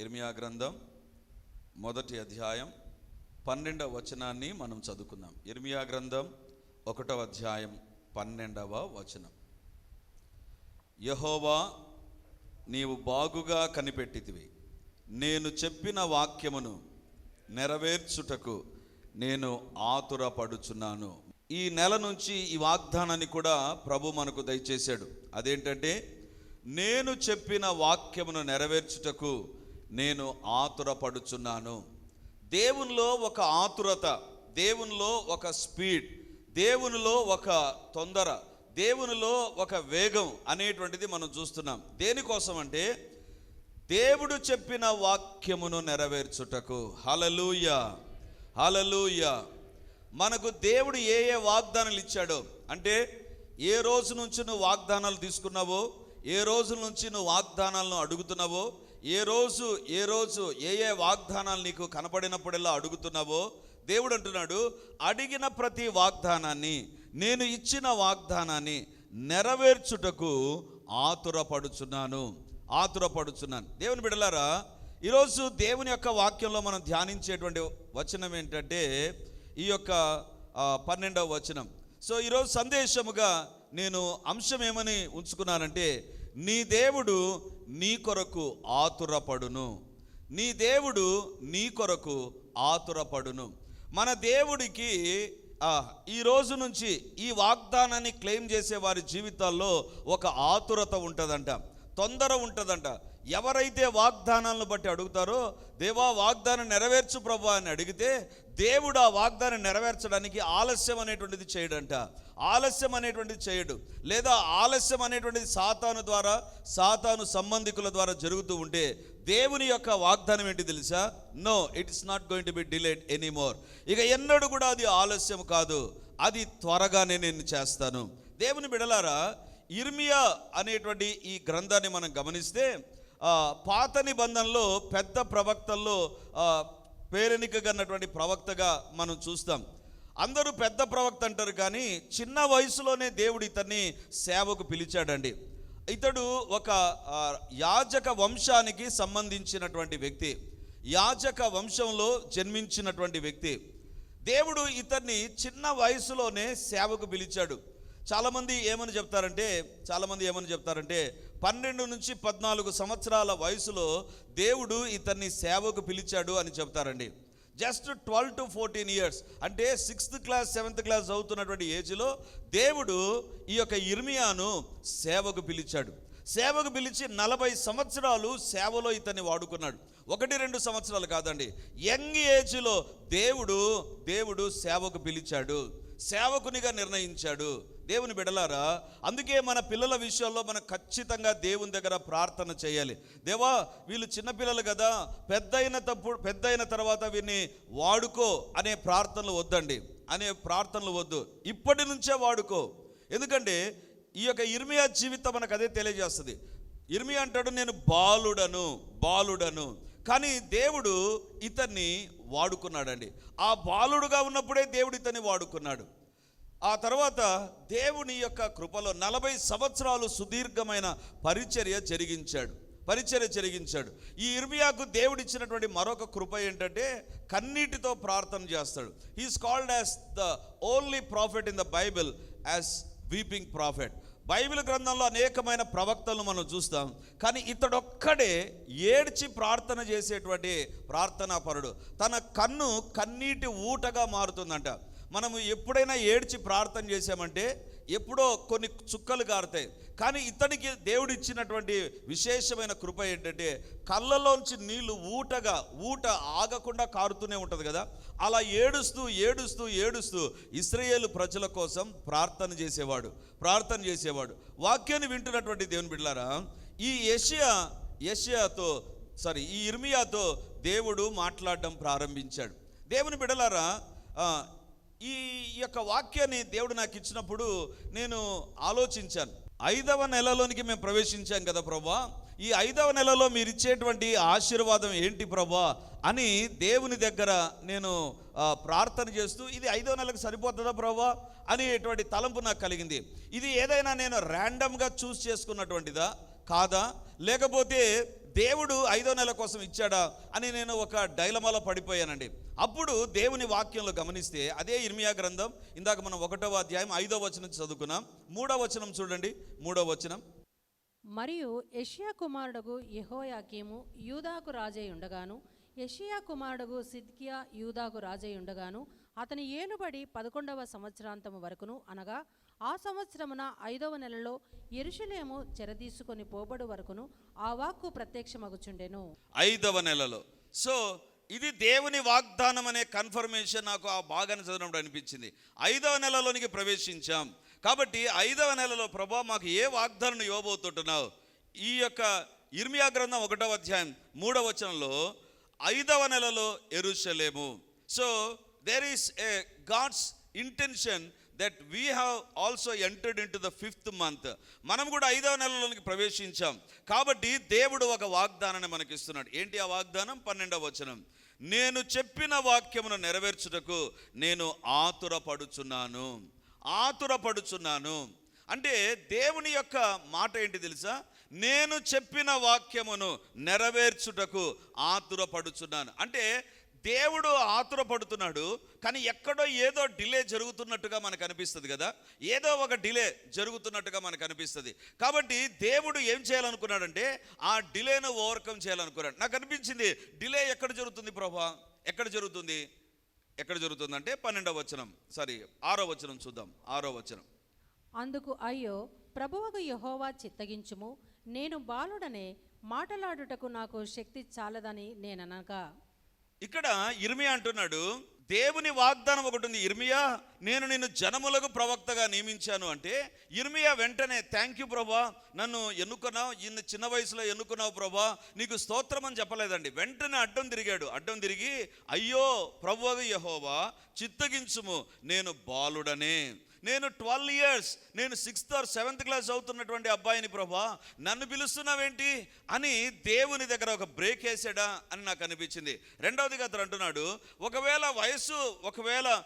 ఇర్మియా గ్రంథం మొదటి అధ్యాయం పన్నెండవ వచనాన్ని మనం చదువుకుందాం. ఇర్మియా గ్రంథం ఒకటవ అధ్యాయం పన్నెండవ వచనం. యహోవా నీవు బాగుగా కనిపెట్టితివి. నేను చెప్పిన వాక్యమును నెరవేర్చుటకు నేను ఆతురపడుచున్నాను. ఈ నెల నుంచి ఈ వాగ్దానాన్ని కూడా ప్రభు మనకు దయచేశాడు. అదేంటంటే నేను చెప్పిన వాక్యమును నెరవేర్చుటకు నేను ఆతురపడుచున్నాను. దేవునిలో ఒక ఆతురత దేవునిలో ఒక స్పీడ్ దేవునిలో ఒక తొందర దేవునిలో ఒక వేగం అనేటువంటిది మనం చూస్తున్నాం. దేనికోసం అంటే దేవుడు చెప్పిన వాక్యమును నెరవేర్చుటకు. హలలుయ హలలుయ మనకు దేవుడు ఏ ఏ వాగ్దానాలు ఇచ్చాడో అంటే ఏ రోజు నుంచి నువ్వు వాగ్దానాలు తీసుకున్నావో ఏ రోజు నుంచి నువ్వు వాగ్దానాలను అడుగుతున్నావో ఏ రోజు ఏ రోజు ఏ ఏ వాగ్దానాలు నీకు కనపడినప్పుడెల్లా అడుగుతున్నావో దేవుడు అంటున్నాడు అడిగిన ప్రతి వాగ్దానాన్ని నేను ఇచ్చిన వాగ్దానాన్ని నెరవేర్చుటకు ఆతురపడుచున్నాను ఆతురపడుచున్నాను. దేవుని బిడలారా ఈరోజు దేవుని యొక్క వాక్యంలో మనం ధ్యానించేటువంటి వచనం ఏంటంటే ఈ యొక్క పన్నెండవ వచనం. సో ఈరోజు సందేశముగా నేను అంశం ఏమని ఉంచుకున్నానంటే నీ దేవుడు నీ కొరకు ఆతురపడును. నీ దేవుడు నీ కొరకు ఆతురపడును. మన దేవుడికి ఈ రోజు నుంచి ఈ వాగ్దానాన్ని క్లెయిమ్ చేసే వారి జీవితాల్లో ఒక ఆతురత ఉంటుందంట తొందర ఉంటుందంట. ఎవరైతే వాగ్దానాలను బట్టి అడుగుతారో దేవా వాగ్దానం నెరవేర్చు ప్రభు అని అడిగితే దేవుడు ఆ వాగ్దానం నెరవేర్చడానికి ఆలస్యం అనేటువంటిది చేయడంట. ఆలస్యం అనేటువంటిది చేయడు. లేదా ఆలస్యం అనేటువంటిది సాతాను ద్వారా సాతాను సంబంధికుల ద్వారా జరుగుతూ ఉంటే దేవుని యొక్క వాగ్దానం ఏంటి తెలుసా? No it is not going to be delayed anymore ఇక ఎన్నడూ కూడా అది ఆలస్యం కాదు. అది త్వరగానే నేను చేస్తాను. దేవుని బిడలారా ఇర్మియా అనేటువంటి ఈ గ్రంథాన్ని మనం గమనిస్తే పాత నిబంధనలో పెద్ద ప్రవక్తల్లో పేరెనికగన్నటువంటి ప్రవక్తగా మనం చూస్తాం. అందరూ పెద్ద ప్రవక్త అంటారు కానీ చిన్న వయసులోనే దేవుడు ఇతన్ని సేవకు పిలిచాడండి. ఇతడు ఒక యాజక వంశానికి సంబంధించినటువంటి వ్యక్తి. యాజక వంశంలో జన్మించినటువంటి వ్యక్తి. దేవుడు ఇతన్ని చిన్న వయసులోనే సేవకు పిలిచాడు. చాలామంది ఏమని చెప్తారంటే చాలామంది ఏమని చెప్తారంటే పన్నెండు నుంచి పద్నాలుగు సంవత్సరాల వయసులో దేవుడు ఇతన్ని సేవకు పిలిచాడు అని చెప్తారండి. Just twelve to fourteen years అంటే సిక్స్త్ క్లాస్ సెవెంత్ క్లాస్ చదువుతున్నటువంటి ఏజ్లో దేవుడు ఈ యొక్క ఇర్మియాను సేవకు పిలిచాడు. సేవకు పిలిచి నలభై సంవత్సరాలు సేవలో ఇతన్ని వాడుకున్నాడు. ఒకటి రెండు సంవత్సరాలు కాదండి. యంగ్ ఏజ్లో దేవుడు దేవుడు సేవకు పిలిచాడు. సేవకునిగా నిర్ణయించాడు. దేవుని బిడలారా అందుకే మన పిల్లల విషయంలో మనం ఖచ్చితంగా దేవుని దగ్గర ప్రార్థన చేయాలి. దేవా వీళ్ళు చిన్నపిల్లలు కదా పెద్దయిన తప్పుడు పెద్దయిన తర్వాత వీరిని వాడుకో అనే ప్రార్థనలు వద్దండి. అనే ప్రార్థనలు వద్దు. ఇప్పటి నుంచే వాడుకో. ఎందుకంటే ఈ యొక్క ఇర్మియా జీవితం మనకు అదే తెలియజేస్తుంది. ఇర్మియా అంటాడు నేను బాలుడను బాలుడను. కానీ దేవుడు ఇతన్ని వాడుకున్నాడండి. ఆ బాలుడుగా ఉన్నప్పుడే దేవుడు ఇతన్ని వాడుకున్నాడు. ఆ తర్వాత దేవుని యొక్క కృపలో నలభై సంవత్సరాలు సుదీర్ఘమైన పరిచర్య జరిగించాడు. పరిచర్య జరిగించాడు. ఈ ఇర్మియాకు దేవుడిచ్చినటువంటి మరొక కృప ఏంటంటే కన్నీటితో ప్రార్థన చేస్తాడు. He's called as the only prophet in the Bible as weeping prophet Bible గ్రంథంలో అనేకమైన ప్రవక్తలను మనం చూస్తాం. కానీ ఇతడొక్కడే ఏడ్చి ప్రార్థన చేసేటువంటి ప్రార్థనాపరుడు. తన కన్ను కన్నీటి ఊటగా మారుతుందంట. మనము ఎప్పుడైనా ఏడ్చి ప్రార్థన చేశామంటే ఎప్పుడో కొన్ని చుక్కలు కారుతాయి కానీ ఇతనికి దేవుడు ఇచ్చినటువంటి విశేషమైన కృప ఏంటంటే కళ్ళలోంచి నీళ్ళు ఊటగా ఊట ఆగకుండా కారుతూనే ఉంటుంది కదా? అలా ఏడుస్తూ ఏడుస్తూ ఏడుస్తూ ఇస్రయేల్ ప్రజల కోసం ప్రార్థన చేసేవాడు ప్రార్థన చేసేవాడు. వాక్యాన్ని వింటున్నటువంటి దేవుని బిడ్డలారా ఈ యషియా ఏషియాతో సారీ ఈ ఇర్మియాతో దేవుడు మాట్లాడడం ప్రారంభించాడు. దేవుని బిడలారా ఈ యొక్క వాక్యాన్ని దేవుడు నాకు ఇచ్చినప్పుడు నేను ఆలోచించాను. ఐదవ నెలలోనికి మేము ప్రవేశించాం కదా ప్రభా. ఈ ఐదవ నెలలో మీరు ఇచ్చేటువంటి ఆశీర్వాదం ఏంటి ప్రభా అని దేవుని దగ్గర నేను ప్రార్థన చేస్తూ ఇది ఐదవ నెలకు సరిపోతుందా ప్రభా అనేటువంటి తలంపు నాకు కలిగింది. ఇది ఏదైనా నేను ర్యాండమ్గా చూస్ చేసుకున్నటువంటిదా? కాదా? లేకపోతే దేవుడు ఐదో నెల కోసం ఇచ్చాడా అని నేను ఒక డైలమాలో పడిపోయానండి. అప్పుడు దేవుని వాక్యంలో గమనిస్తే అదే ఇర్మియా గ్రంథం ఇందాక మనం ఒకటవ అధ్యాయం ఐదో వచనం చదువుకున్నాం. మూడో వచనం చూడండి మూడో వచనం. మరియు యషియా కుమారుడగు యహోయాకీము యూదాకు రాజై ఉండగాను యషియా కుమారుడగు సిద్కియా యూదాకు రాజై ఉండగాను అతని ఏలుబడి పదకొండవ సంవత్సరాంతము వరకును అనగా ఆ సంవత్సరమున ఐదవ నెలలో ఎరుషులేము చెరదీసుకొని పోబడు వరకును ఆ వాక్కు ప్రత్యక్షమగుచుండెను. ఐదవ నెలలో. సో ఇది దేవుని వాగ్దానం అనే కన్ఫర్మేషన్ నాకు ఆ భాగాన్ని చదివినప్పుడు అనిపించింది. ఐదవ నెలలోనికి ప్రవేశించాం. కాబట్టి ఐదవ నెలలో ప్రభా మాకు ఏ వాగ్దానం ఇవ్వబోతుంటున్నావు? ఈ యొక్క ఇర్మియా గ్రంథం ఒకటవ అధ్యాయం మూడవ వచనంలో ఐదవ నెలలో ఎరుషలేము so there is a God's intention that we have also entered into the fifth month మనం కూడా ఐదవ నెలలోనికి ప్రవేశించాం. కాబట్టి దేవుడు ఒక వాగ్దానాన్ని మనకి ఇస్తున్నాడు ఏంటి ఆ వాగ్దానం? పన్నెండవ వచనం. నేను చెప్పిన వాక్యమును నెరవేర్చుటకు నేను ఆతురపడుచున్నాను. ఆతురపడుచున్నాను. అంటే దేవుని యొక్క మాట ఏంటి తెలుసా? నేను చెప్పిన వాక్యమును నెరవేర్చుటకు ఆతురపడుచున్నాను. అంటే దేవుడు ఆతురపడుతున్నాడు కానీ ఎక్కడో ఏదో డిలే జరుగుతున్నట్టుగా మనకు అనిపిస్తుంది కదా? ఏదో ఒక డిలే జరుగుతున్నట్టుగా మనకు అనిపిస్తుంది. కాబట్టి దేవుడు ఏం చేయాలనుకున్నాడంటే ఆ డిలేను ఓవర్కమ్ చేయాలనుకున్నాడు. నాకు అనిపించింది డిలే ఎక్కడ జరుగుతుంది ప్రభా? ఎక్కడ జరుగుతుంది? ఎక్కడ జరుగుతుంది అంటే పన్నెండవ వచనం. సారీ ఆరో వచనం చూద్దాం. ఆరో వచనం. అందుకు అయ్యో ప్రభువకు యహోవా చిత్తగించుము. నేను బాలుడనే మాటలాడుటకు నాకు శక్తి చాలదని నేననగా. ఇక్కడ ఇర్మియా అంటున్నాడు దేవుని వాగ్దానం ఒకటి ఉంది ఇర్మియా నేను నిన్ను జనములకు ప్రవక్తగా నియమించాను అంటే ఇర్మియా వెంటనే థ్యాంక్ యూ ప్రభా నన్ను ఎన్నుకున్నావు ఇన్ని చిన్న వయసులో ఎన్నుకున్నావు ప్రభా నీకు స్తోత్రం అని చెప్పలేదండి. వెంటనే అడ్డం తిరిగాడు అడ్డం తిరిగి అయ్యో ప్రభువు యహోవా చిత్తగించుము నేను బాలుడనే. నేను ట్వెల్వ్ ఇయర్స్ నేను సిక్స్త్ ఆర్ సెవెంత్ క్లాస్ అవుతున్నటువంటి అబ్బాయిని ప్రభా నన్ను పిలుస్తున్నావేంటి? అని దేవుని దగ్గర ఒక బ్రేక్ వేసాడా అని నాకు అనిపించింది. రెండవదిగా అతను అంటున్నాడు ఒకవేళ వయసు ఒకవేళ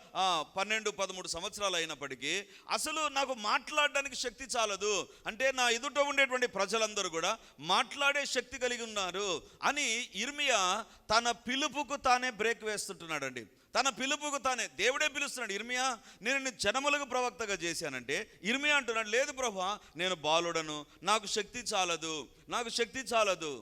పన్నెండు పదమూడు సంవత్సరాలు అయినప్పటికీ అసలు నాకు మాట్లాడడానికి శక్తి చాలదు. అంటే నా ఎదుట ఉండేటువంటి ప్రజలందరూ కూడా మాట్లాడే శక్తి కలిగి ఉన్నారు అని ఇర్మియా తన పిలుపుకు తానే బ్రేక్ వేస్తుంటున్నాడండి. తన పిలుపుకు తానే దేవుడే పిలుస్తున్నాడు. ఇర్మియా నేను నిన్ను జనములకు ప్రవక్తగా చేశానంటే ఇర్మియా అంటున్నాడు లేదు ప్రభా నేను బాలుడను నాకు శక్తి చాలదు నాకు శక్తి చాలదు.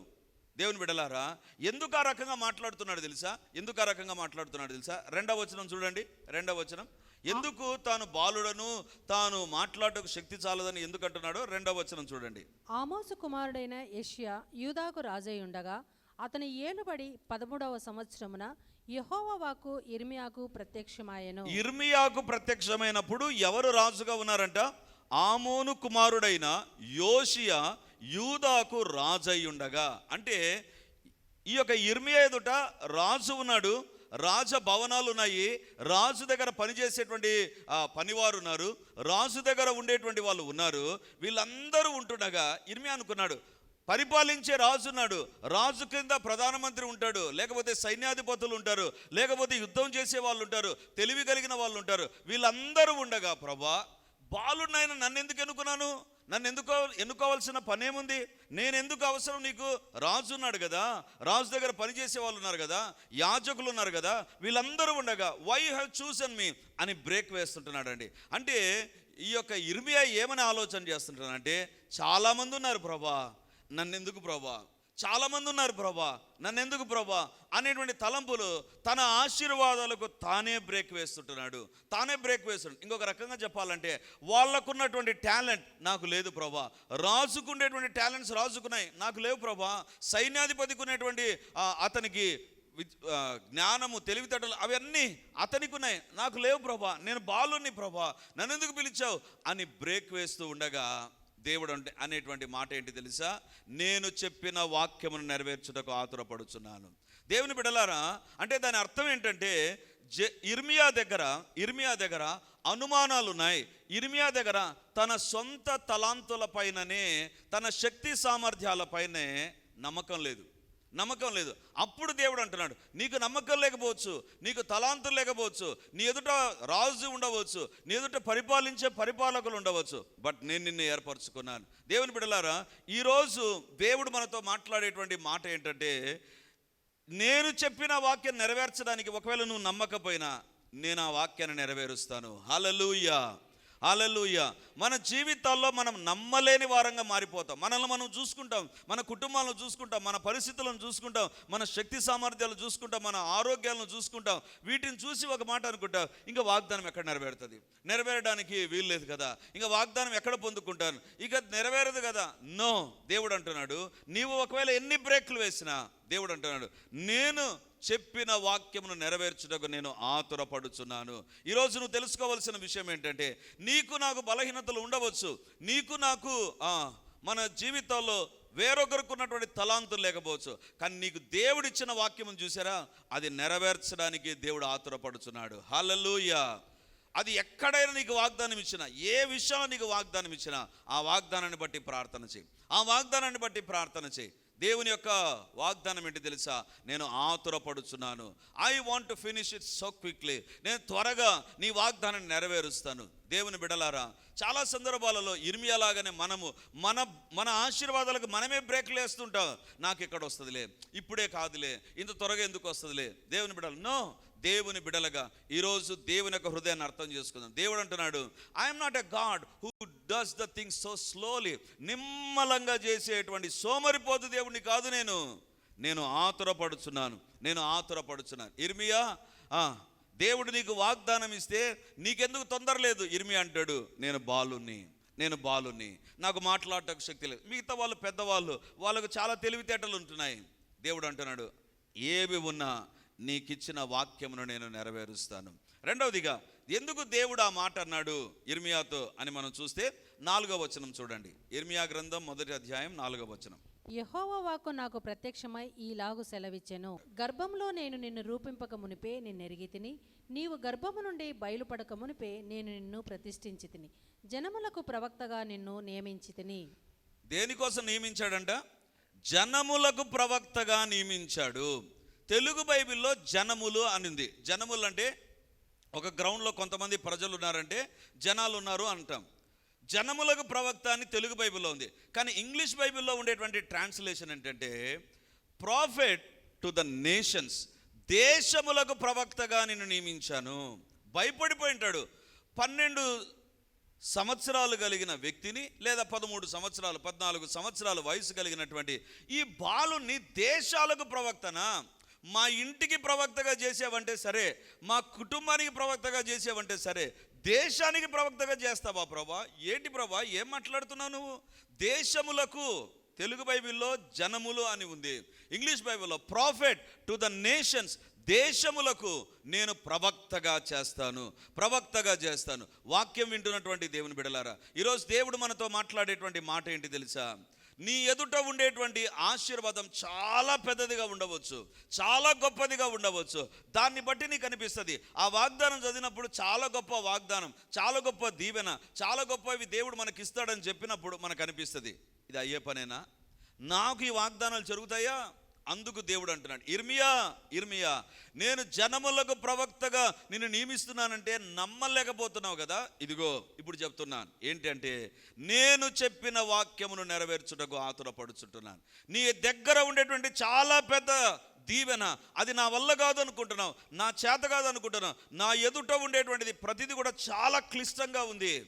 దేవుని బిడలారా ఎందుకు ఆ రకంగా మాట్లాడుతున్నాడు తెలుసా? ఎందుకు ఆ రకంగా మాట్లాడుతున్నాడు తెలుసా? రెండవ వచనం చూడండి రెండవ వచనం. ఎందుకు తాను బాలుడను తాను మాట్లాడటకు శక్తి చాలదని ఎందుకు అంటున్నాడో రెండవ వచనం చూడండి. ఆమోసు కుమారుడైన యష్యా యూదాకు రాజై ఉండగా అతని ఏలుబడి పదమూడవ సంవత్సరమున యహోవాకు ఇర్మియాకు ప్రత్యక్షమాయను. ఇర్మియాకు ప్రత్యక్షమైనప్పుడు ఎవరు రాజుగా ఉన్నారంట? ఆమోను కుమారుడైన యోషియా యూదాకు రాజై ఉండగా అంటే ఈ యొక్క ఇర్మియా ఎదుట రాజు ఉన్నాడు రాజ భవనాలు ఉన్నాయి రాజు దగ్గర పనిచేసేటువంటి పనివారు ఉన్నారు రాజు దగ్గర ఉండేటువంటి వాళ్ళు ఉన్నారు వీళ్ళందరూ ఉంటుండగా ఇర్మియా అనుకున్నాడు పరిపాలించే రాజు ఉన్నాడు. రాజు కింద ప్రధానమంత్రి ఉంటాడు. లేకపోతే సైన్యాధిపతులు ఉంటారు. లేకపోతే యుద్ధం చేసే వాళ్ళు ఉంటారు. తెలివి కలిగిన వాళ్ళు ఉంటారు. వీళ్ళందరూ ఉండగా ప్రభా బాలుడినైనా నన్ను ఎందుకు ఎన్నుకున్నాను? నన్ను ఎందుకో ఎన్నుకోవాల్సిన పనేముంది? నేను ఎందుకు అవసరం నీకు? రాజు ఉన్నాడు కదా. రాజు దగ్గర పనిచేసే వాళ్ళు ఉన్నారు కదా. యాజకులు ఉన్నారు కదా. వీళ్ళందరూ ఉండగా వై హ్యావ్ చూసన్ మీ అని బ్రేక్ వేస్తుంటున్నాడండి. అంటే ఈ యొక్క ఇర్మియా ఏమని ఆలోచన చేస్తుంటానంటే చాలామంది ఉన్నారు ప్రభా. నన్నెందుకు ప్రభా? చాలామంది ఉన్నారు ప్రభా నన్నెందుకు ప్రభా? అనేటువంటి తలంపులు తన ఆశీర్వాదాలకు తానే బ్రేక్ వేస్తుంటున్నాడు తానే బ్రేక్ వేస్తున్నాడు ఇంకొక రకంగా చెప్పాలంటే వాళ్ళకున్నటువంటి టాలెంట్ నాకు లేదు ప్రభా. రాజుకుండేటువంటి టాలెంట్స్ రాజుకున్నాయి నాకు లేవు ప్రభా. సైన్యాధిపతికి ఉన్నటువంటి అతనికి జ్ఞానము తెలివితేటలు అవన్నీ అతనికి ఉన్నాయి నాకు లేవు ప్రభా. నేను బాలుని ప్రభా. నన్నెందుకు పిలిచావు? అని బ్రేక్ వేస్తూ ఉండగా దేవుడు అంటే అనేటువంటి మాట ఏంటి తెలుసా? నేను చెప్పిన వాక్యమును నెరవేర్చుటకు ఆతురపడుచున్నాను. దేవుని బిడలారా అంటే దాని అర్థం ఏంటంటే జె ఇర్మియా దగ్గర ఇర్మియా దగ్గర అనుమానాలు ఉన్నాయి ఇర్మియా దగ్గర తన సొంత తలాంతుల పైననే తన శక్తి సామర్థ్యాల పైనే నమ్మకం లేదు. నమ్మకం లేదు. అప్పుడు దేవుడు అంటున్నాడు నీకు నమ్మకం లేకపోవచ్చు నీకు తలాంతులు లేకపోవచ్చు నీ ఎదుట రాజు ఉండవచ్చు నీ ఎదుట పరిపాలించే పరిపాలకులు ఉండవచ్చు బట్ నేను నిన్ను ఏర్పరచుకున్నాను. దేవుని బిడలారా ఈరోజు దేవుడు మనతో మాట్లాడేటువంటి మాట ఏంటంటే నేను చెప్పిన వాక్యం నెరవేర్చడానికి ఒకవేళ నువ్వు నమ్మకపోయినా నేను ఆ వాక్యాన్ని నెరవేరుస్తాను. హలలుయ్యా అలలుయ మన జీవితాల్లో మనం నమ్మలేని వారంగా మారిపోతాం. మనల్ని మనం చూసుకుంటాం. మన కుటుంబాలను చూసుకుంటాం. మన పరిస్థితులను చూసుకుంటాం. మన శక్తి సామర్థ్యాలు చూసుకుంటాం. మన ఆరోగ్యాలను చూసుకుంటాం. వీటిని చూసి ఒక మాట అనుకుంటాం ఇంకా వాగ్దానం ఎక్కడ నెరవేరుతుంది? నెరవేరడానికి వీలు లేదు కదా. ఇంకా వాగ్దానం ఎక్కడ పొందుకుంటాను ఇక నెరవేరదు కదా. నో దేవుడు అంటున్నాడు. నీవు ఒకవేళ ఎన్ని బ్రేక్లు వేసినా దేవుడు అంటున్నాడు నేను చెప్పిన వాక్యమును నెరవేర్చుటకు నేను ఆతురపడుచున్నాను. ఈరోజు నువ్వు తెలుసుకోవాల్సిన విషయం ఏంటంటే నీకు నాకు బలహీనతలు ఉండవచ్చు. నీకు నాకు ఆ, మన జీవితాల్లో వేరొకరికి ఉన్నటువంటి తలాంతులు లేకపోవచ్చు. కానీ నీకు దేవుడిచ్చిన వాక్యము చూసారా? అది నెరవేర్చడానికి దేవుడు ఆతురపడుచున్నాడు. హల్లెలూయా! అది ఎక్కడైనా నీకు వాగ్దానం ఇచ్చినా ఏ విషయంలో నీకు వాగ్దానం ఇచ్చినా ఆ వాగ్దానాన్ని బట్టి ప్రార్థన చేయి. ఆ వాగ్దానాన్ని బట్టి ప్రార్థన చేయి. దేవుని యొక్క వాగ్దానం ఏంటి తెలుసా? నేను ఆతురపడుచున్నాను. I want to finish it so quickly నేను త్వరగా నీ వాగ్దానాన్ని నెరవేరుస్తాను. దేవుని బిడలారా చాలా సందర్భాలలో ఇర్మియాలాగానే మనము మన మన ఆశీర్వాదాలకు మనమే బ్రేక్లు వేస్తుంటాం. నాకు ఇక్కడ వస్తుందిలే ఇప్పుడే కాదులే ఇంత త్వరగా ఎందుకు వస్తుందిలే? దేవుని బిడలు నో దేవుని బిడలగా ఈరోజు దేవుని యొక్క హృదయాన్ని అర్థం చేసుకుందాం. దేవుడు అంటున్నాడు I'm not a God who does the things so slowly నిమ్మలంగా చేసేటువంటి సోమరిపోతు దేవుడిని కాదు నేను. నేను ఆతురపడుచున్నాను. నేను ఆతురపడుచున్నాను. ఇర్మియా ఆ, దేవుడు నీకు వాగ్దానం ఇస్తే నీకెందుకు తొందర లేదు? ఇర్మి అంటాడు నేను బాలుని నేను బాలుని నాకు మాట్లాడటకు శక్తి లేదు. మిగతా వాళ్ళు పెద్దవాళ్ళు వాళ్ళకు చాలా తెలివితేటలు ఉంటున్నాయి. దేవుడు అంటున్నాడు ఏవి ఉన్నా నీకిచ్చిన వాక్యమును నేను నెరవేరుస్తాను. రెండవదిగా ఎందుకు దేవుడు ఆ మాట అన్నాడు ఇర్మియాతో అని మనం చూస్తే నాలుగో వచనం చూడండి. ఇర్మియా గ్రంథం మొదటి అధ్యాయం నాలుగో వచనం. యెహోవా వాక్కు నాకు ప్రత్యక్షమై ఈలాగు సెలవిచ్చెను. గర్భంలో నేను నిన్ను రూపింపక మునిపే నిన్నెరిగి తిని నీవు గర్భము నుండి బయలుపడక మునిపే నేను నిన్ను ప్రతిష్ఠించి తిని జనములకు ప్రవక్తగా నిన్ను నియమించి తిని. దేనికోసం నియమించాడంట? జనములకు ప్రవక్తగా నియమించాడు. తెలుగు బైబిల్లో జనములు అని ఉంది జనములు అంటే ఒక గ్రౌండ్లో కొంతమంది ప్రజలు ఉన్నారంటే జనాలు ఉన్నారు అంటాం. జనములకు ప్రవక్త అని తెలుగు బైబిల్లో ఉంది. కానీ ఇంగ్లీష్ బైబిల్లో ఉండేటువంటి ట్రాన్స్లేషన్ ఏంటంటే ప్రాఫిట్ టు ద నేషన్స్ దేశములకు ప్రవక్తగా నేను నియమించాను. భయపడిపోయి ఉంటాడు పన్నెండు సంవత్సరాలు కలిగిన వ్యక్తిని లేదా పదమూడు సంవత్సరాలు పద్నాలుగు సంవత్సరాలు వయసు కలిగినటువంటి ఈ బాలుని దేశాలకు ప్రవక్తనా? మా ఇంటికి ప్రవక్తగా చేసావంటే సరే మా కుటుంబానికి ప్రవక్తగా చేసావంటే సరే దేశానికి ప్రవక్తగా చేస్తావా ప్రభా? ఏంటి ప్రభా? ఏం మాట్లాడుతున్నావు నువ్వు? దేశములకు తెలుగు బైబిల్లో జనములు అని ఉంది. ఇంగ్లీష్ బైబిల్లో ప్రాఫిట్ టు ద నేషన్స్ దేశములకు నేను ప్రవక్తగా చేస్తాను ప్రవక్తగా చేస్తాను. వాక్యం వింటున్నటువంటి దేవుని బిడలారా ఈరోజు దేవుడు మనతో మాట్లాడేటువంటి మాట ఏంటి తెలుసా? నీ ఎదుట ఉండేటువంటి ఆశీర్వాదం చాలా పెద్దదిగా ఉండవచ్చు చాలా గొప్పదిగా ఉండవచ్చు. దాన్ని బట్టి నీకు అనిపిస్తుంది ఆ వాగ్దానం చదివినప్పుడు చాలా గొప్ప వాగ్దానం చాలా గొప్ప దీవెన చాలా గొప్పవి దేవుడు మనకి ఇస్తాడని చెప్పినప్పుడు మనకు అనిపిస్తుంది ఇది అయ్యే పనేనా? నాకు ఈ వాగ్దానాలు జరుగుతాయా? అందుకు దేవుడు అంటున్నాడు ఇర్మియా ఇర్మియా నేను జనములకు ప్రవక్తగా నిన్ను నియమిస్తున్నానంటే నమ్మలేకపోతున్నావు కదా? ఇదిగో ఇప్పుడు చెప్తున్నాను. ఏంటంటే నేను చెప్పిన వాక్యమును నెరవేర్చుటకు ఆతురపడుచుంటున్నాను. నీ దగ్గర ఉండేటువంటి చాలా పెద్ద దీవెన అది నా వల్ల కాదు అనుకుంటున్నావు. నా చేత కాదు అనుకుంటున్నావు. నా ఎదుట ఉండేటువంటిది ప్రతిదీ కూడా చాలా క్లిష్టంగా ఉంది.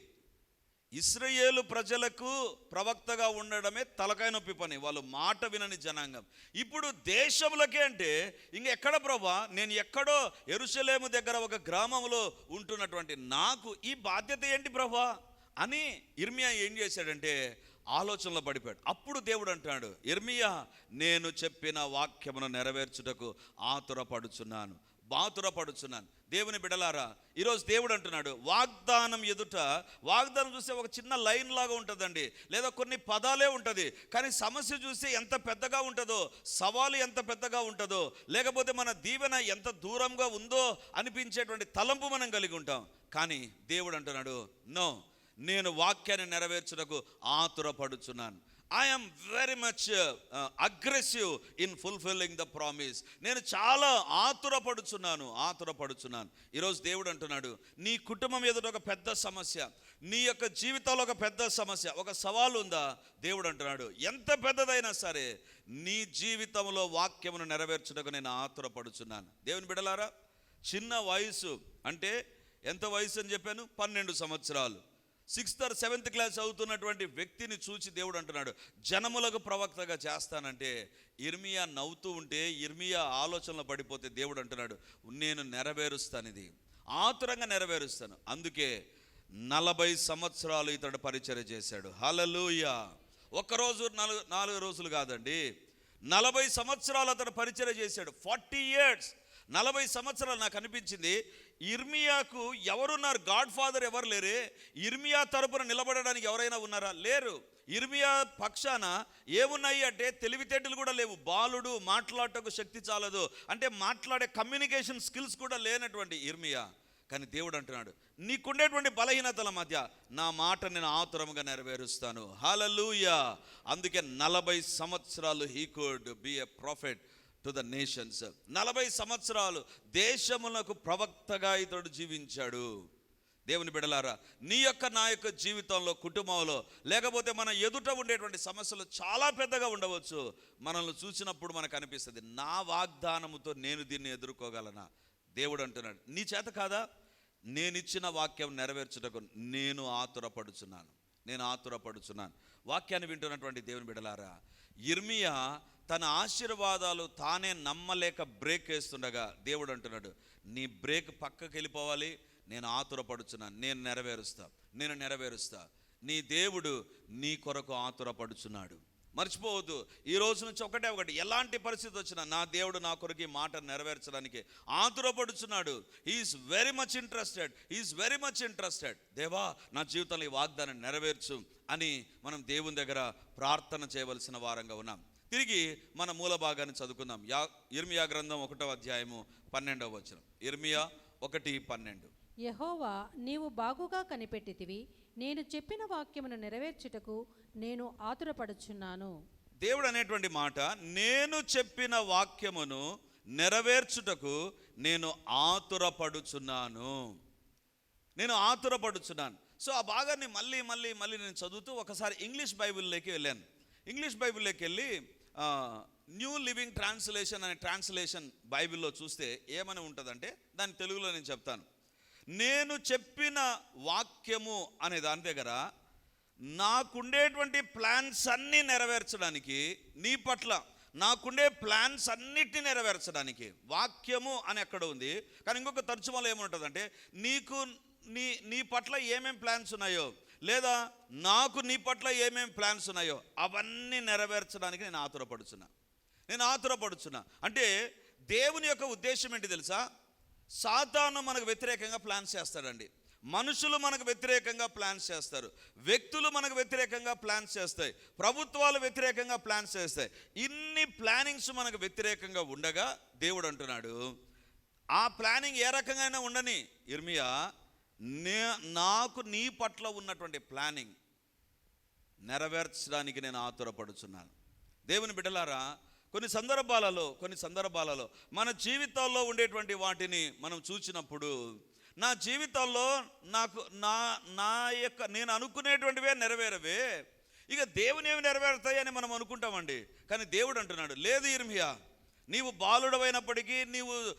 ఇస్రయేలు ప్రజలకు ప్రవక్తగా ఉండడమే తలకాయ నొప్పి పని. వాళ్ళు మాట వినని జనాంగం. ఇప్పుడు దేశములకే అంటే ఇంక ఎక్కడ ప్రభా? నేను ఎక్కడో ఎరుసలేము దగ్గర ఒక గ్రామంలో ఉంటున్నటువంటి నాకు ఈ బాధ్యత ఏంటి ప్రభా? అని ఇర్మియా ఏం చేశాడంటే ఆలోచనలో పడిపోయాడు. అప్పుడు దేవుడు అంటాడు ఇర్మియా నేను చెప్పిన వాక్యమును నెరవేర్చుటకు ఆతురపడుచున్నాను. బాతురపడుచున్నాను. దేవుని బిడలారా ఈరోజు దేవుడు అంటున్నాడు వాగ్దానం ఎదుట వాగ్దానం చూస్తే ఒక చిన్న లైన్ లాగా ఉంటుందండి. లేదా కొన్ని పదాలే ఉంటుంది కానీ సమస్య చూస్తే ఎంత పెద్దగా ఉంటుందో సవాలు ఎంత పెద్దగా ఉంటుందో లేకపోతే మన దీవెన ఎంత దూరంగా ఉందో అనిపించేటువంటి తలంపు మనం కలిగి ఉంటాం. కానీ దేవుడు అంటున్నాడు నో నేను వాక్యాన్ని నెరవేర్చుటకు ఆతురపడుచున్నాను. I'm very much aggressive in fulfilling the promise నేను చాలా ఆతురపడుచున్నాను ఆతురపడుచున్నాను. ఈరోజు దేవుడు అంటున్నాడు నీ కుటుంబం ఎదుట ఒక పెద్ద సమస్య నీ యొక్క జీవితంలో ఒక పెద్ద సమస్య ఒక సవాలు ఉందా? దేవుడు అంటున్నాడు ఎంత పెద్దదైనా సరే నీ జీవితంలో వాక్యమును నెరవేర్చుటకు నేను ఆతురపడుచున్నాను. దేవుని బిడలారా చిన్న వయసు అంటే ఎంత వయసు అని చెప్పాను? పన్నెండు సంవత్సరాలు. సిక్స్త్ ఆర్ సెవెంత్ క్లాస్ చదువుతున్నటువంటి వ్యక్తిని చూసి దేవుడు అంటున్నాడు జనములకు ప్రవక్తగా చేస్తానంటే ఇర్మియా నవ్వుతూ ఉంటే ఇర్మియా ఆలోచనలో పడిపోతే దేవుడు అంటున్నాడు నేను నెరవేరుస్తాను ఇది ఆతురంగా నెరవేరుస్తాను. అందుకే నలభై సంవత్సరాలు ఇతడు పరిచయం చేశాడు. హలలుయ ఒక్కరోజు నాలుగు నాలుగు రోజులు కాదండి నలభై సంవత్సరాలు అతను పరిచయ చేశాడు. Forty years! నలభై సంవత్సరాలు నాకు అనిపించింది ఇర్మియాకు ఎవరున్నారు? గాడ్ ఫాదర్ ఎవరు లేరే? ఇర్మియా తరపున నిలబడడానికి ఎవరైనా ఉన్నారా? లేరు. ఇర్మియా పక్షాన ఏమున్నాయి అంటే తెలివితేటలు కూడా లేవు. బాలుడు మాట్లాడటకు శక్తి చాలదు. అంటే మాట్లాడే కమ్యూనికేషన్ స్కిల్స్ కూడా లేనటువంటి ఇర్మియా. కానీ దేవుడు అంటున్నాడు నీకుండేటువంటి బలహీనతల మధ్య నా మాట నేను ఆతురముగా నెరవేరుస్తాను. హలలుయా అందుకే నలభై సంవత్సరాలు he could be a prophet to the nations నలభై సంవత్సరాలు దేశములకు ప్రవక్తగా ఇతడు జీవించాడు. దేవుని బిడలారా నీ యొక్క నా యొక్క జీవితంలో కుటుంబంలో లేకపోతే మన ఎదుట ఉండేటువంటి సమస్యలు చాలా పెద్దగా ఉండవచ్చు. మనల్ని చూసినప్పుడు మనకు అనిపిస్తుంది నా వాగ్దానముతో నేను దీన్ని ఎదుర్కోగలనా? దేవుడు అంటున్నాడు నీ చేత కాదా? నేను ఇచ్చిన వాక్యం నెరవేర్చుటకు నేను ఆతురపడుచున్నాను. నేను ఆతురపడుచున్నాను. వాక్యాన్ని వింటున్నటువంటి దేవుని బిడలారా ఇర్మియా తన ఆశీర్వాదాలు తానే నమ్మలేక బ్రేక్ వేస్తుండగా దేవుడు అంటున్నాడు నీ బ్రేక్ పక్కకి వెళ్ళిపోవాలి నేను ఆతురపడుచున్నాను నేను నెరవేరుస్తా నేను నెరవేరుస్తా. నీ దేవుడు నీ కొరకు ఆతురపడుచున్నాడు. మర్చిపోవద్దు ఈ రోజు నుంచి ఒకటే ఒకటి ఎలాంటి పరిస్థితి వచ్చినా నా దేవుడు నా కొరకు ఈ మాట నెరవేర్చడానికి ఆతురపడుచున్నాడు. Is very much interested is very much interested దేవా నా జీవితంలో ఈ వాగ్దానం నెరవేర్చు అని మనం దేవుని దగ్గర ప్రార్థన చేయవలసిన వారంగా ఉన్నాం. తిరిగి మన మూల భాగాన్ని చదువుకుందాం. యా ఇర్మియా గ్రంథం ఒకటో అధ్యాయము పన్నెండవ వచనం. ఇర్మియా ఒకటి పన్నెండు. యహోవా నీవు బాగుగా కనిపెట్టితివి. నేను చెప్పిన వాక్యమును నెరవేర్చుటకు నేను ఆతురపడుచున్నాను. దేవుడు అనేటువంటి మాట నేను చెప్పిన వాక్యమును నెరవేర్చుటకు నేను ఆతురపడుచున్నాను. నేను ఆతురపడుచున్నాను. సో ఆ భాగాన్ని మళ్ళీ మళ్ళీ మళ్ళీ నేను చదువుతూ ఒకసారి ఇంగ్లీష్ బైబిల్లోకి వెళ్ళాను. ఇంగ్లీష్ బైబిల్లోకి వెళ్ళి న్యూ లివింగ్ ట్రాన్స్లేషన్ అనే ట్రాన్స్లేషన్ బైబిల్లో చూస్తే ఏమని ఉంటుందంటే దాని తెలుగులో నేను చెప్తాను. నేను చెప్పిన వాక్యము అనే దాని దగ్గర నాకుండేటువంటి ప్లాన్స్ అన్నీ నెరవేర్చడానికి నీ పట్ల నాకుండే ప్లాన్స్ అన్నిటిని నెరవేర్చడానికి వాక్యము అని ఎక్కడ ఉంది? కానీ ఇంకొక తరచుమలో ఏముంటుందంటే నీకు నీ నీ పట్ల ఏమేం ప్లాన్స్ ఉన్నాయో లేదా నాకు నీ పట్ల ఏమేమి ప్లాన్స్ ఉన్నాయో అవన్నీ నెరవేర్చడానికి నేను ఆతురపడుచున్నా. నేను ఆతురపడుచున్నా. అంటే దేవుని యొక్క ఉద్దేశం ఏంటి తెలుసా? సాతాను మనకు వ్యతిరేకంగా ప్లాన్స్ చేస్తాడండి. మనుషులు మనకు వ్యతిరేకంగా ప్లాన్స్ చేస్తారు. వ్యక్తులు మనకు వ్యతిరేకంగా ప్లాన్స్ చేస్తాయి. ప్రభుత్వాలు వ్యతిరేకంగా ప్లాన్స్ చేస్తాయి. ఇన్ని ప్లానింగ్స్ మనకు వ్యతిరేకంగా ఉండగా దేవుడు అంటున్నాడు. ఆ ప్లానింగ్ ఏ రకంగా ఉండని. ఇర్మియా నే నాకు నీ పట్ల ఉన్నటువంటి ప్లానింగ్ నెరవేర్చడానికి నేను ఆతురపడుచున్నాను. దేవుని బిడ్డలారా కొన్ని సందర్భాలలో కొన్ని సందర్భాలలో మన జీవితాల్లో ఉండేటువంటి వాటిని మనం చూసినప్పుడు నా జీవితాల్లో నాకు నా నా యొక్క నేను అనుకునేటువంటివే నెరవేరవే. ఇక దేవుని ఏమి నెరవేరుతాయని మనం అనుకుంటామండి. కానీ దేవుడు అంటున్నాడు లేదు ఇర్మియా నీవు బాలుడవైనప్పటికీ నీవు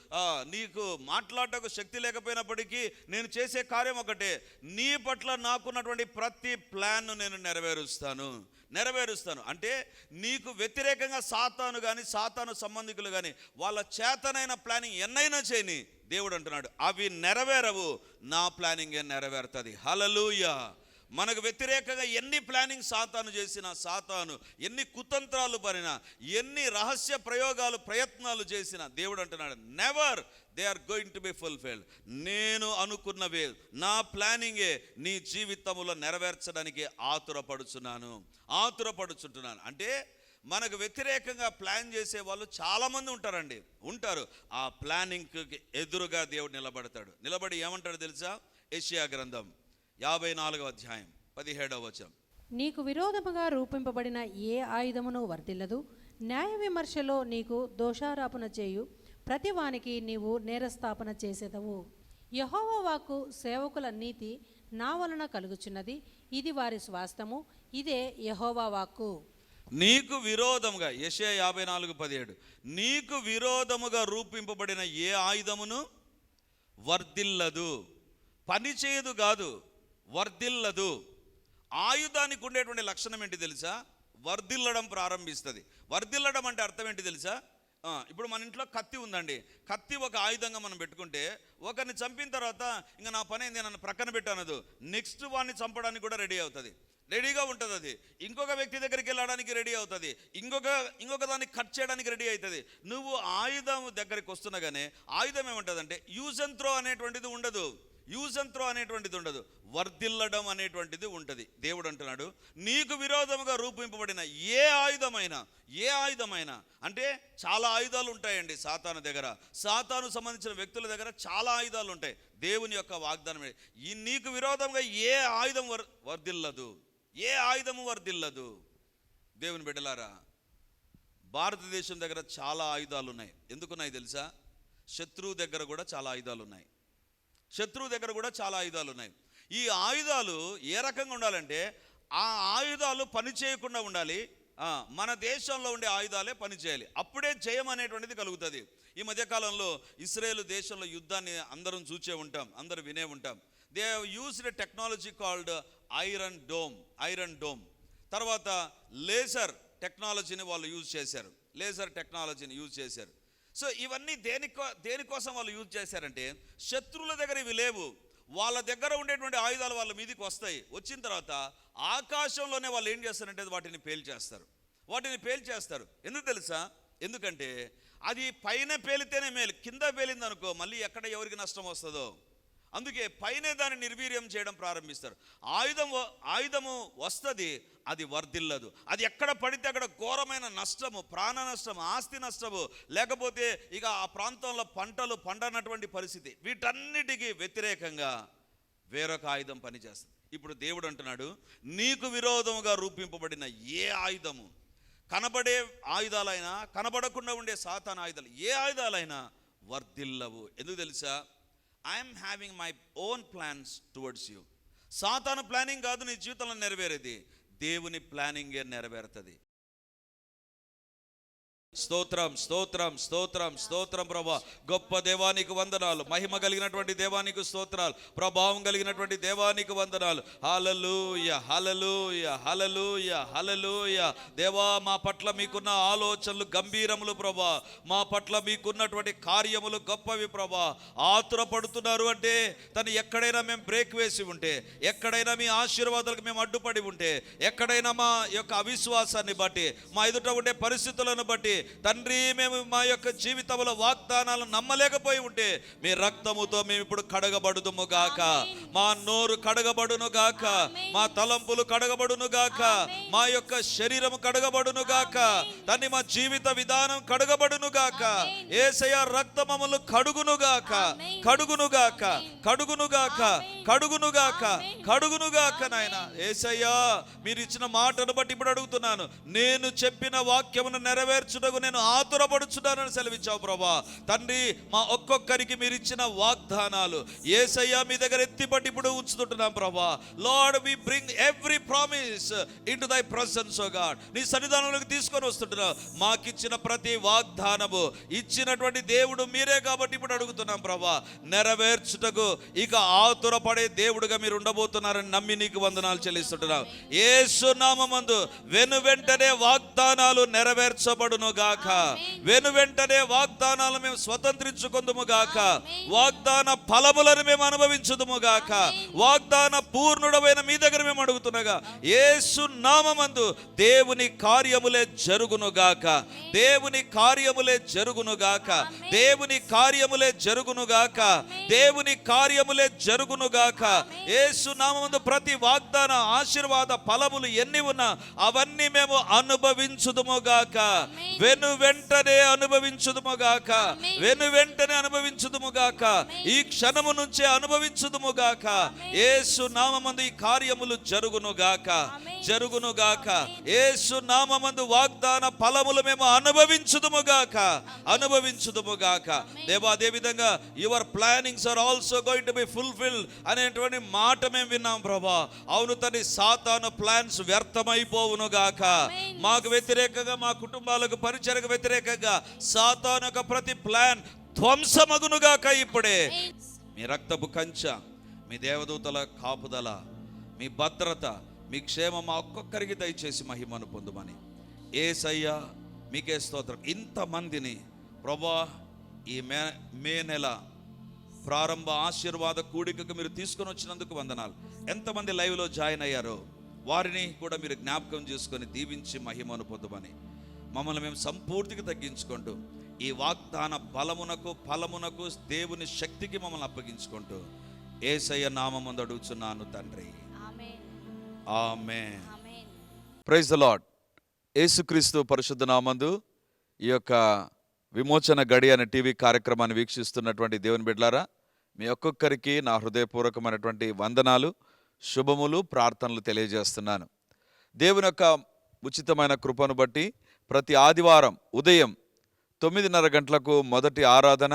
నీకు మాట్లాడటకు శక్తి లేకపోయినప్పటికీ నేను చేసే కార్యం ఒకటే. నీ పట్ల నాకున్నటువంటి ప్రతి ప్లాన్ను నేను నెరవేరుస్తాను. నెరవేరుస్తాను. అంటే నీకు వ్యతిరేకంగా సాతాను కానీ సాతాను సంబంధికులు కానీ వాళ్ళ చేతనైన ప్లానింగ్ ఎన్నైనా చేయని దేవుడు అంటున్నాడు. అవి నెరవేరవు. నా ప్లానింగే నెరవేరుతుంది. హలలుయా మనకు వ్యతిరేకంగా ఎన్ని ప్లానింగ్ సాతాను చేసినా సాతాను ఎన్ని కుతంత్రాలు పడినా ఎన్ని రహస్య ప్రయోగాలు ప్రయత్నాలు చేసినా దేవుడు అంటున్నాడు never they are going to be fulfilled నేను అనుకున్నవే నా ప్లానింగే నీ జీవితంలో నెరవేర్చడానికి ఆతురపడుచున్నాను ఆతురపడుచుంటున్నాను. అంటే మనకు వ్యతిరేకంగా ప్లాన్ చేసే వాళ్ళు చాలామంది ఉంటారండి. ఉంటారు. ఆ ప్లానింగ్కి ఎదురుగా దేవుడు నిలబడతాడు. నిలబడి ఏమంటాడు తెలుసా? ఏషియా గ్రంథం. యాభై నాలుగవ అధ్యాయం పదిహేడవ వచనం. నీకు విరోధముగా రూపింపబడిన ఏ ఆయుధమును వర్తిల్లదు? న్యాయ విమర్శలో నీకు దోషారోపణ చేయు. ప్రతివానికి నీవు నేరస్థాపన చేసేదవు. యహోవా వాక్కు సేవకుల నీతి నా వలన కలుగుచున్నది. ఇది వారి స్వాస్థము. ఇదే యహోవా వాక్కు. నీకు విరోధముగా యశే యాభై నాలుగు పదిహేడు నీకు విరోధముగా రూపింపబడిన ఏ ఆయుధమును వర్ధిల్లదు పని చేయదు కాదు వర్ధిల్లదు. ఆయుధానికి ఉండేటువంటి లక్షణం ఏంటి తెలుసా? వర్ధిల్లడం ప్రారంభిస్తుంది. వర్ధిల్లడం అంటే అర్థం ఏంటి తెలుసా? ఇప్పుడు మన ఇంట్లో కత్తి ఉందండి. కత్తి ఒక ఆయుధంగా మనం పెట్టుకుంటే ఒకరిని చంపిన తర్వాత ఇంకా నా పని ఏంది? నన్ను ప్రక్కన పెట్టానదు నెక్స్ట్ వాడిని చంపడానికి కూడా రెడీ అవుతుంది. రెడీగా ఉంటుంది అది. ఇంకొక వ్యక్తి దగ్గరికి వెళ్ళడానికి రెడీ అవుతుంది. ఇంకొక ఇంకొక దాన్ని కట్ చేయడానికి రెడీ అవుతుంది. నువ్వు ఆయుధం దగ్గరికి వస్తున్నగానే ఆయుధం ఏమంటుందంటే యూజ్ అండ్ త్రో అనేటువంటిది ఉండదు. యూజ్ అండ్ త్రో అనేటువంటిది ఉండదు. వర్ధిల్లడం అనేటువంటిది ఉంటుంది. దేవుడు అంటున్నాడు నీకు విరోధముగా రూపింపబడిన ఏ ఆయుధమైనా ఏ ఆయుధమైనా అంటే చాలా ఆయుధాలు ఉంటాయండి సాతాను దగ్గర. సాతాను సంబంధించిన వ్యక్తుల దగ్గర చాలా ఆయుధాలు ఉంటాయి. దేవుని యొక్క వాగ్దానం ఈ నీకు విరోధంగా ఏ ఆయుధం వర్ వర్ధిల్లదు? ఏ ఆయుధము వర్ధిల్లదు? దేవుని బిడ్డలారా భారతదేశం దగ్గర చాలా ఆయుధాలు ఉన్నాయి. ఎందుకున్నాయి తెలుసా? శత్రువు దగ్గర కూడా చాలా ఆయుధాలు ఉన్నాయి. శత్రువు దగ్గర కూడా చాలా ఆయుధాలు ఉన్నాయి ఈ ఆయుధాలు ఏ రకంగా ఉండాలంటే ఆ ఆయుధాలు పని చేయకుండా ఉండాలి. మన దేశంలో ఉండే ఆయుధాలే పనిచేయాలి అప్పుడే జయం అనేటువంటిది కలుగుతుంది. ఈ మధ్యకాలంలో ఇస్రాయేల్ దేశంలో యుద్ధాన్ని అందరం చూచే ఉంటాం అందరూ వినే ఉంటాం. They used technology called iron dome iron dome. తర్వాత లేజర్ టెక్నాలజీని వాళ్ళు యూజ్ చేశారు. లేజర్ టెక్నాలజీని యూజ్ చేశారు. సో ఇవన్నీ దేనికో దేనికోసం వాళ్ళు యూజ్ చేశారంటే శత్రువుల దగ్గర ఇవి లేవు. వాళ్ళ దగ్గర ఉండేటువంటి ఆయుధాలు వాళ్ళ మీదకి వస్తాయి. వచ్చిన తర్వాత ఆకాశంలోనే వాళ్ళు ఏం చేస్తారంటే వాటిని పేల్చేస్తారు వాటిని పేల్చేస్తారు ఎందుకు తెలుసా? ఎందుకంటే అది పైన పేలితేనే మేలు. కింద పేలింది అనుకో మళ్ళీ ఎక్కడ ఎవరికి నష్టం వస్తుందో? అందుకే పైనే దాన్ని నిర్వీర్యం చేయడం ప్రారంభిస్తారు. ఆయుధం ఆయుధము వస్తుంది అది వర్ధిల్లదు. అది ఎక్కడ పడితే అక్కడ ఘోరమైన నష్టము ప్రాణ నష్టము ఆస్తి నష్టము లేకపోతే ఇక ఆ ప్రాంతంలో పంటలు పండనటువంటి పరిస్థితి. వీటన్నిటికీ వ్యతిరేకంగా వేరొక ఆయుధం పనిచేస్తుంది. ఇప్పుడు దేవుడు అంటున్నాడు నీకు విరోధముగా రూపింపబడిన ఏ ఆయుధము? కనబడే ఆయుధాలైనా కనబడకుండా ఉండే సాతాన ఆయుధాలు ఏ ఆయుధాలైనా వర్ధిల్లవు. ఎందుకు తెలుసా? I'm having my own plans towards you సాతాను ప్లానింగ్ కాదు నీ జీవితంలో నెరవేరేది. దేవుని ప్లానింగే నెరవేరుతుంది. స్తోత్రం స్తోత్రం స్తోత్రం స్తోత్రం ప్రభా. గొప్ప దేవానికి వందనాలు. మహిమ కలిగినటువంటి దేవానికి స్తోత్రాలు. ప్రభావం కలిగినటువంటి దేవానికి వందనాలు. హలలుయ హలలుయ హలలుయ హలలుయ దేవా మా పట్ల మీకున్న ఆలోచనలు గంభీరములు ప్రభా. మా పట్ల మీకున్నటువంటి కార్యములు గొప్పవి ప్రభా. ఆతురపడుతున్నారు అంటే తను ఎక్కడైనా మేము బ్రేక్ వేసి ఉంటే ఎక్కడైనా మీ ఆశీర్వాదాలకు మేము అడ్డుపడి ఉంటే ఎక్కడైనా మా యొక్క అవిశ్వాసాన్ని బట్టి మా ఎదుట ఉండే పరిస్థితులను బట్టి తండ్రి మేము మా యొక్క జీవితంలో వాగ్దానాలను నమ్మలేకపోయి ఉంటే మీ రక్తముతో మేము ఇప్పుడు కడగబడుదుము గాక. మా నోరు కడగబడును గాక. మా తలంపులు కడగబడును గాక. మా యొక్క శరీరము కడగబడును గాక. తన్ని మా జీవిత విధానం కడగబడును గాక. ఏసయ రక్తమములు కడుగును గాక. కడుగును గాక. కడుగును గాక. కడుగును గాక కడుగును గాక నాయన. ఏసయ్యా మీరు ఇచ్చిన మాటను బట్టి ఇప్పుడు అడుగుతున్నాను. నేను చెప్పిన వాక్యమును నెరవేర్చుటకు నేను ఆతురపడుచున్నానని సెలవిచ్చావు ప్రభా. తండ్రి మా ఒక్కొక్కరికి మీరు ఇచ్చిన వాగ్దానాలు ఏసయ్యా మీ దగ్గర ఎత్తిపట్టి ఇప్పుడు ఉంచుతుంటున్నాం ప్రభా. Lord we bring every promise into thy presence O God నీ సన్నిధానంలోకి తీసుకొని వస్తుంటున్నావు. మాకిచ్చిన ప్రతి వాగ్దానము ఇచ్చినటువంటి దేవుడు మీరే కాబట్టి ఇప్పుడు అడుగుతున్నాం ప్రభా. నెరవేర్చుటకు ఇక ఆతురపడే దేవుడుగా మీరు ఉండబోతున్నారని నమ్మి నీకు వందనాలు చెల్లిస్తుంటున్నావు ఏసు నామందు వెను వెంటనే వాగ్దానాలు నెరవేర్చబడును గాక. వెను వెంటనే వాగ్దానాలు మేము స్వతంత్రించుకుందుము గాక. వాగ్దాన ఫలములను మేము అనుభవించుదుము గాక. వాగ్దాన పూర్ణుడమైన మీ దగ్గర మేము అడుగుతున్నగా. యేసు నామమందు దేవుని కార్యములే జరుగును గాక. దేవుని కార్యములే జరుగును గాక. దేవుని కార్యములే జరుగును గాక. దేవుని కార్యములే జరుగును గాక యేసు నామమందు ప్రతి వాగ్దాన ఆశీర్వాద ఫలములు ఎన్ని ఉన్నా అవన్నీ మేము అనుభవించుదుముగాక వెను వెంటనే అనుభవించుదుముగాక వెను వెంటనే అనుభవించుదుముగాక ఈ క్షణము నుంచే అనుభవించుదుముగాక యేసు నామమందు ఈ కార్యములు జరుగునుగాక జరుగునుగాక యేసు నామమందు వాగ్దాన ఫలములు మేము అనుభవించుదుముగాక అనుభవించుదుముగాక దేవా అదే విధంగా your plannings are also going to be fulfil అనేటువంటి మాట మేము విన్నాం ప్రభా. అవును తని సాతాను ప్లాన్స్ వ్యర్థమైపోవును గాక. మాకు వ్యతిరేకంగా మా కుటుంబాలకు పరిచయకు వ్యతిరేకంగా సాతాను యొక్క ప్రతి ప్లాన్ ధ్వంసమగును గాక ఇప్పుడే. మీ రక్తపు కంచ మీ దేవదూతల కాపుదల మీ భద్రత మీ క్షేమం మా ఒక్కొక్కరికి దయచేసి మహిమను పొందుమని. ఏసయ్య మీకే స్తోత్రం. ఇంతమందిని ప్రభా ఈ మే మే నెల ప్రారంభ ఆశీర్వాద కూడికకు మీరు తీసుకొని వచ్చినందుకు వందనాలు. ఎంతమంది లైవ్లో జాయిన్ అయ్యారో వారిని కూడా మీరు జ్ఞాపకం చేసుకొని దీవించి మహిమను పొందమని మమ్మల్ని మేము సంపూర్తిగా తగ్గించుకుంటూ ఈ వాగ్దాన బలమునకు ఫలమునకు దేవుని శక్తికి మమ్మల్ని అప్పగించుకుంటూ ఏసయ్య నామముందు అడుగుచున్నాను తండ్రి. ఆమె ప్రైజ్ ద లాడ్ యేసుక్రీస్తు పరిశుద్ధ నామందు ఈ యొక్క విమోచన గడి అనే టీవీ కార్యక్రమాన్ని వీక్షిస్తున్నటువంటి దేవుని బిడ్లారా మీ ఒక్కొక్కరికి నా హృదయపూర్వకమైనటువంటి వందనాలు శుభములు ప్రార్థనలు తెలియజేస్తున్నాను. దేవుని యొక్క ఉచితమైన కృపను బట్టి ప్రతి ఆదివారం ఉదయం తొమ్మిదిన్నర గంటలకు మొదటి ఆరాధన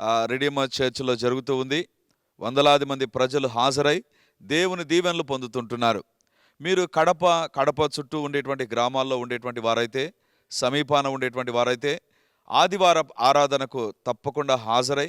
ఆ, చర్చిలో జరుగుతూ ఉంది. వందలాది మంది ప్రజలు హాజరై దేవుని దీవెనలు పొందుతుంటున్నారు. మీరు కడప కడప చుట్టూ ఉండేటువంటి గ్రామాల్లో ఉండేటువంటి వారైతే సమీపాన ఉండేటువంటి వారైతే ఆదివార ఆరాధనకు తప్పకుండా హాజరై